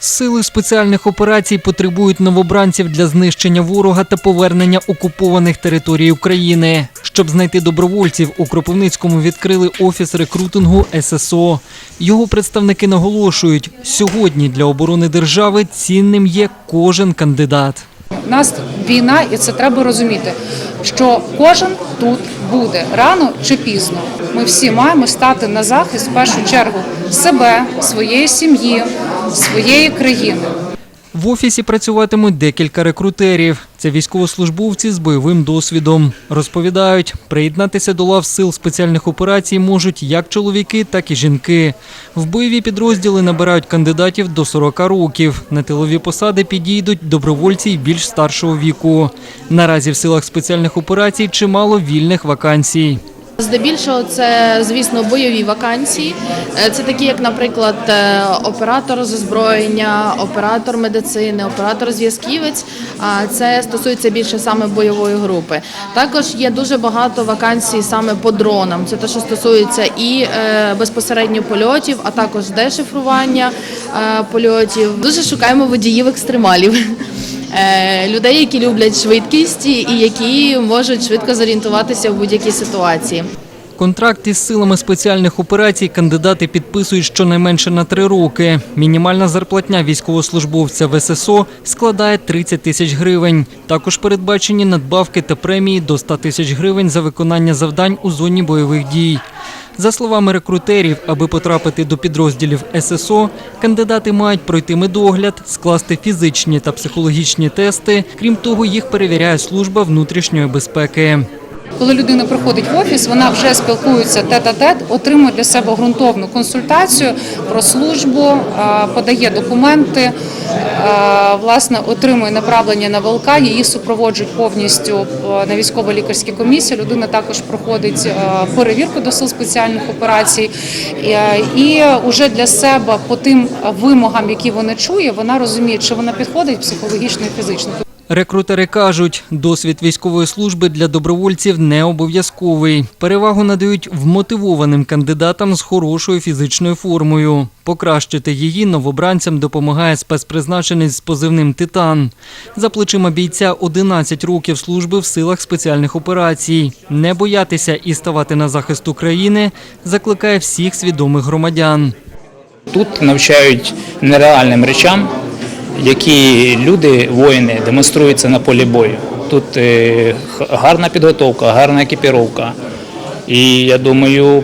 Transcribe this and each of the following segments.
Сили спеціальних операцій потребують новобранців для знищення ворога та повернення окупованих територій України. Щоб знайти добровольців, у Кропивницькому відкрили офіс рекрутингу ССО. Його представники наголошують, сьогодні для оборони держави цінним є кожен кандидат. У нас війна, і це треба розуміти, що кожен тут буде рано чи пізно. Ми всі маємо стати на захист в першу чергу себе, своєї сім'ї, своєї країни. В офісі працюватимуть декілька рекрутерів. Це військовослужбовці з бойовим досвідом. Розповідають, приєднатися до лав сил спеціальних операцій можуть як чоловіки, так і жінки. В бойові підрозділи набирають кандидатів до 40 років. На тилові посади підійдуть добровольці більш старшого віку. Наразі в силах спеціальних операцій чимало вільних вакансій. Здебільшого це, звісно, бойові вакансії. Е, Це такі, як, наприклад, е, оператор з озброєння, оператор медицини, оператор зв'язківець. Це стосується більше саме бойової групи. Також є дуже багато вакансій саме по дронам. Це те, що стосується і е, безпосередньо польотів, а також дешифрування польотів. Дуже шукаємо водіїв екстремалів. Е, людей, які люблять швидкість і які можуть швидко зорієнтуватися в будь-якій ситуації. Контракт із силами спеціальних операцій кандидати підписують щонайменше на три роки. Мінімальна зарплатня військовослужбовця в ССО складає 30 тисяч гривень. Також передбачені надбавки та премії до 100 тисяч гривень за виконання завдань у зоні бойових дій. За словами рекрутерів, аби потрапити до підрозділів ССО, кандидати мають пройти медогляд, скласти фізичні та психологічні тести. Крім того, їх перевіряє служба внутрішньої безпеки. Коли людина приходить в офіс, вона вже спілкується тет-а-тет, отримує для себе ґрунтовну консультацію про службу, е, подає документи, е, власне, отримує направлення на ВЛК, її супроводжують повністю е, на військово-лікарській комісії. Людина також проходить перевірку до сил спеціальних операцій. І вже для себе по тим вимогам, які вона чує, вона розуміє, чи вона підходить психологічно і фізично. Рекрутери кажуть, досвід військової служби для добровольців не обов'язковий. Перевагу надають вмотивованим кандидатам з хорошою фізичною формою. Покращити її новобранцям допомагає спецпризначенець з позивним Титан. За плечима бійця 11 років служби в силах спеціальних операцій. Не боятися і ставати на захист України закликає всіх свідомих громадян. Тут навчають нереальним речам, які люди, воїни, демонструються на полі бою. Тут е, гарна підготовка, гарна екіпіровка. І я думаю,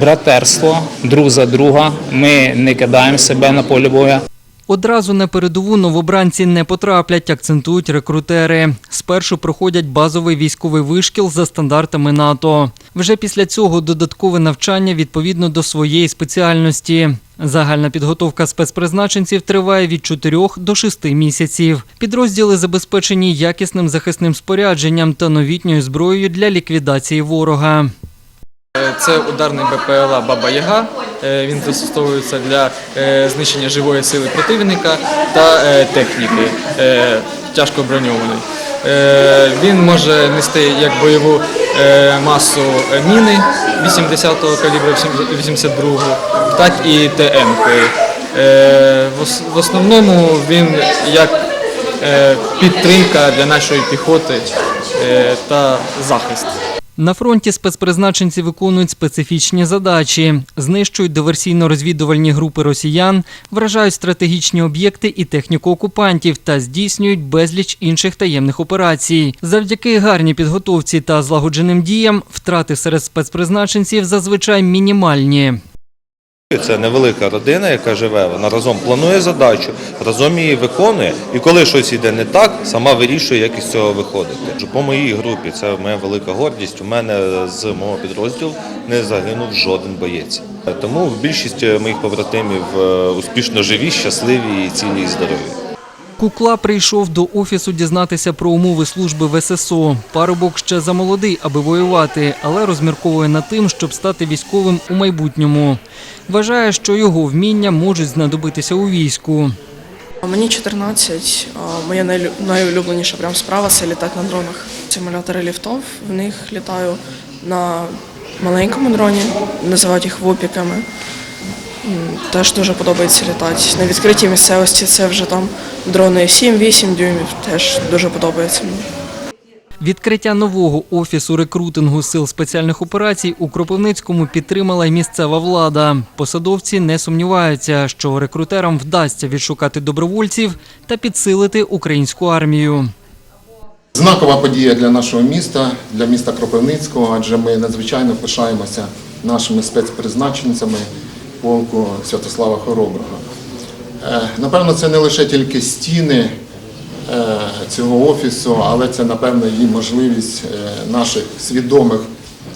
братерство, друг за друга. Ми не кидаємо себе на полі бою. Одразу на передову новобранці не потраплять, акцентують рекрутери. Спершу проходять базовий військовий вишкіл за стандартами НАТО. Вже після цього додаткове навчання відповідно до своєї спеціальності. Загальна підготовка спецпризначенців триває від 4 до 6 місяців. Підрозділи забезпечені якісним захисним спорядженням та новітньою зброєю для ліквідації ворога. Це ударний БПЛА Баба Яга. Е, Він застосовується для е, знищення живої сили противника та е, техніки е, тяжко броньований. Е, Він може нести як бойову е, масу е, міни 80-го калібру, 82-го, так і ТМ-ки. Е, в основному він як е, підтримка для нашої піхоти та захист. На фронті спецпризначенці виконують специфічні задачі, знищують диверсійно-розвідувальні групи росіян, вражають стратегічні об'єкти і техніку окупантів та здійснюють безліч інших таємних операцій. Завдяки гарній підготовці та злагодженим діям втрати серед спецпризначенців зазвичай мінімальні. Це невелика родина, яка живе, вона разом планує задачу, разом її виконує, і коли щось йде не так, сама вирішує, як із цього виходити. По моїй групі це моя велика гордість. У мене з мого підрозділу не загинув жоден боєць. Тому більшість моїх побратимів е, успішно живі, щасливі цілі і здорові. Кукла прийшов до офісу дізнатися про умови служби в ССО. Парубок ще замолодий, аби воювати, але розмірковує над тим, щоб стати військовим у майбутньому. Вважає, що його вміння можуть знадобитися у війську. Мені 14. Моя найлю- найулюбленіша прям справа це літати на дронах. Симулятори ліфтов. В них літаю на маленькому дроні, називають їх вопіками. Теж дуже подобається літати. На відкритій місцевості це вже там дрони 7-8 дюймів. Теж дуже подобається мені. Відкриття нового офісу рекрутингу сил спеціальних операцій у Кропивницькому підтримала й місцева влада. Посадовці не сумніваються, що рекрутерам вдасться відшукати добровольців та підсилити українську армію. Знакова подія для нашого міста, для міста Кропивницького, адже ми надзвичайно пишаємося нашими спецпризначенцями полку Святослава Хороброго. Е, Напевно, це не лише тільки стіни е, цього офісу, але це, напевно, і можливість е, наших свідомих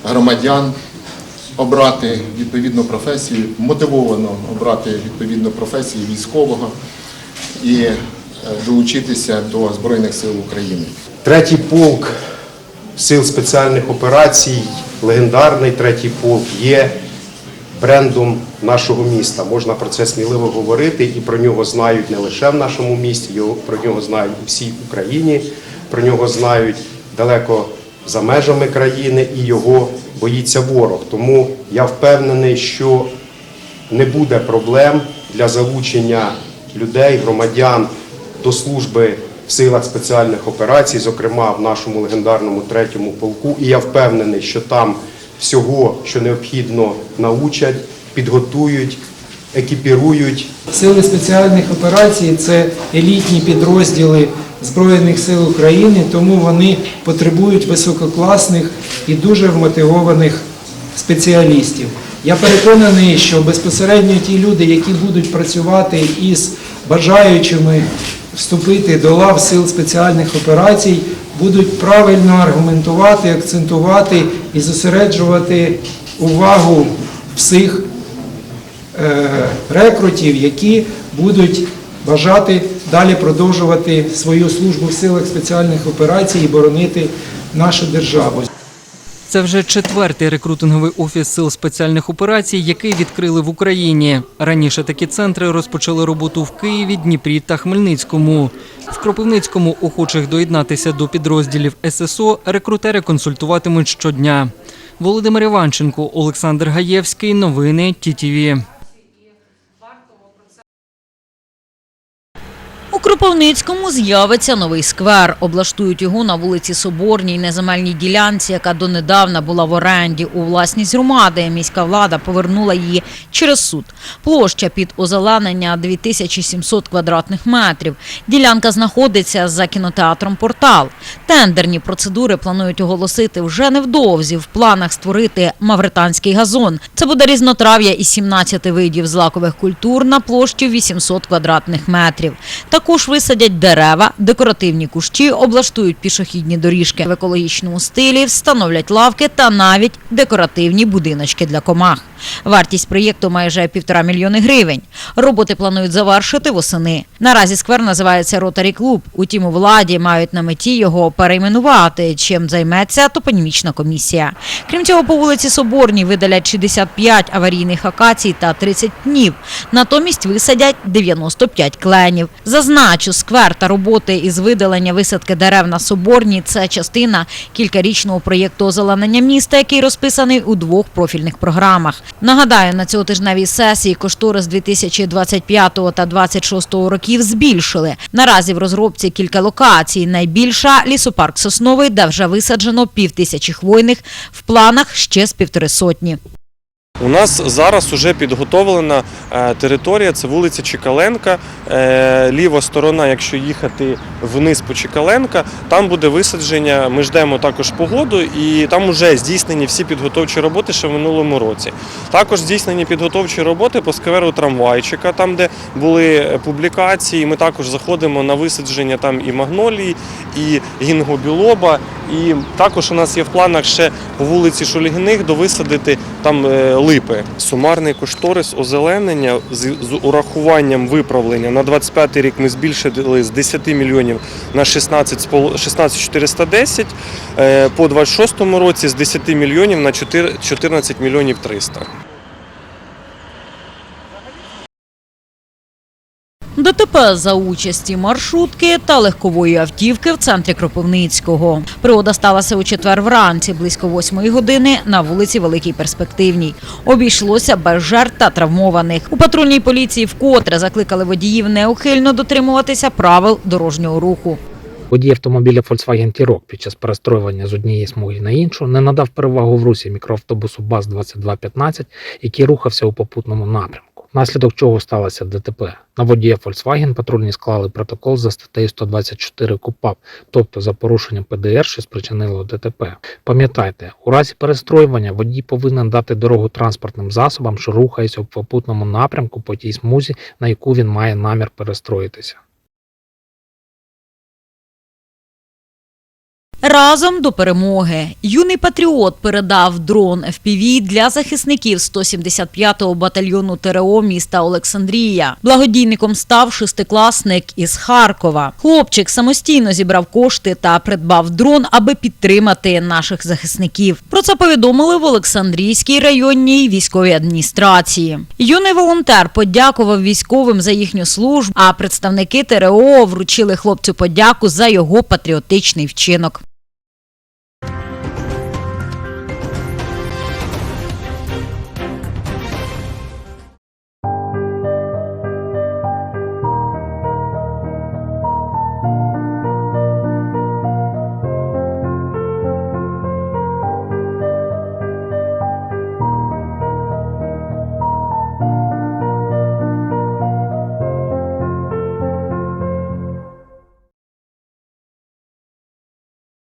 громадян обрати відповідну професію, мотивовано обрати відповідну професію військового і долучитися до Збройних сил України. Третій полк сил спеціальних операцій, легендарний третій полк, є брендом нашого міста. Можна про це сміливо говорити, і про нього знають не лише в нашому місті, його- про нього знають у всій Україні, про нього знають далеко за межами країни, і його боїться ворог. Тому я впевнений, що не буде проблем для залучення людей, громадян до служби в силах спеціальних операцій, зокрема в нашому легендарному третьому полку. І я впевнений, що там всього, що необхідно, научать, підготують, екіпірують Сили спеціальних операцій це елітні підрозділи Збройних сил України, тому вони потребують висококласних і дуже вмотивованих спеціалістів. Я переконаний, що безпосередньо ті люди, які будуть працювати із бажаючими вступити до лав сил спеціальних операцій, будуть правильно аргументувати, акцентувати і зосереджувати увагу всіх е, рекрутів, які будуть бажати далі продовжувати свою службу в силах спеціальних операцій і боронити нашу державу. Це вже четвертий рекрутинговий офіс сил спеціальних операцій, який відкрили в Україні. Раніше такі центри розпочали роботу в Києві, Дніпрі та Хмельницькому. В Кропивницькому охочих доєднатися до підрозділів ССО рекрутери консультуватимуть щодня. Володимир Іванченко, Олександр Гаєвський. Новини ТІТІВІ. Кропивницькому з'явиться новий сквер. Облаштують його на вулиці Соборній, неземельній ділянці, яка донедавна була в оренді. У власність громади міська влада повернула її через суд. Площа під озеленення 2700 квадратних метрів. Ділянка знаходиться за кінотеатром «Портал». Тендерні процедури планують оголосити вже невдовзі. В планах створити мавританський газон. Це буде різнотрав'я із 17 видів злакових культур на площі 800 квадратних метрів. Також висадять дерева, декоративні кущі, облаштують пішохідні доріжки в екологічному стилі, встановлять лавки та навіть декоративні будиночки для комах. Вартість проєкту майже півтора мільйони гривень. Роботи планують завершити восени. Наразі сквер називається Ротарі Клуб. Утім, у владі мають на меті його перейменувати. Чим займеться топонімічна комісія. Крім цього, по вулиці Соборній видалять 65 аварійних акацій та 30 пнів. Натомість висадять 95 кленів. Зазначу, сквер та роботи із видалення висадки дерев на Соборній – це частина кількарічного проєкту озеленення міста, який розписаний у двох профільних програмах. Нагадаю, на цьоготижневій сесії кошторис 2025 та 2026 років збільшили. Наразі в розробці кілька локацій. Найбільша – лісопарк Сосновий, де вже висаджено півтисячі хвойних, в планах ще з півтори сотні. У нас зараз вже підготовлена е, територія, це вулиця Чекаленка. Е, Ліва сторона, якщо їхати вниз по Чекаленка, там буде висадження. Ми ждемо також погоду, і там вже здійснені всі підготовчі роботи ще в минулому році. Також здійснені підготовчі роботи по скверу трамвайчика, там де були публікації. Ми також заходимо на висадження там і магнолії, і гінгобілоба. І також у нас є в планах ще по вулиці Шульгиних довисадити там е, липи. Сумарний кошторис озеленення з, урахуванням виправлення на 25 рік ми збільшили з 10 мільйонів на 16 16 410, е, по 26 році з 10 мільйонів на 4 14 мільйонів 300. ДТП за участі маршрутки та легкової автівки в центрі Кропивницького. Пригода сталася у четвер вранці, близько восьмої години на вулиці Великій Перспективній. Обійшлося без жертв та травмованих. У патрульній поліції вкотре закликали водіїв неухильно дотримуватися правил дорожнього руху. Водій автомобіля Volkswagen T-Roc під час перестроювання з однієї смуги на іншу не надав перевагу в русі мікроавтобусу БАЗ-2215, який рухався у попутному напрямку. Внаслідок чого сталося ДТП. На водія Volkswagen патрульні склали протокол за статтею 124 КУПАП, тобто за порушення ПДР, що спричинило ДТП. Пам'ятайте, у разі перестроювання водій повинен дати дорогу транспортним засобам, що рухаються у попутному напрямку по тій смузі, на яку він має намір перестроїтися. Разом до перемоги юний патріот передав дрон FPV для захисників 175-го батальйону ТРО міста Олександрія. Благодійником став шестикласник із Харкова. Хлопчик самостійно зібрав кошти та придбав дрон, аби підтримати наших захисників. Про це повідомили в Олександрійській районній військовій адміністрації. Юний волонтер подякував військовим за їхню службу, а представники ТРО вручили хлопцю подяку за його патріотичний вчинок.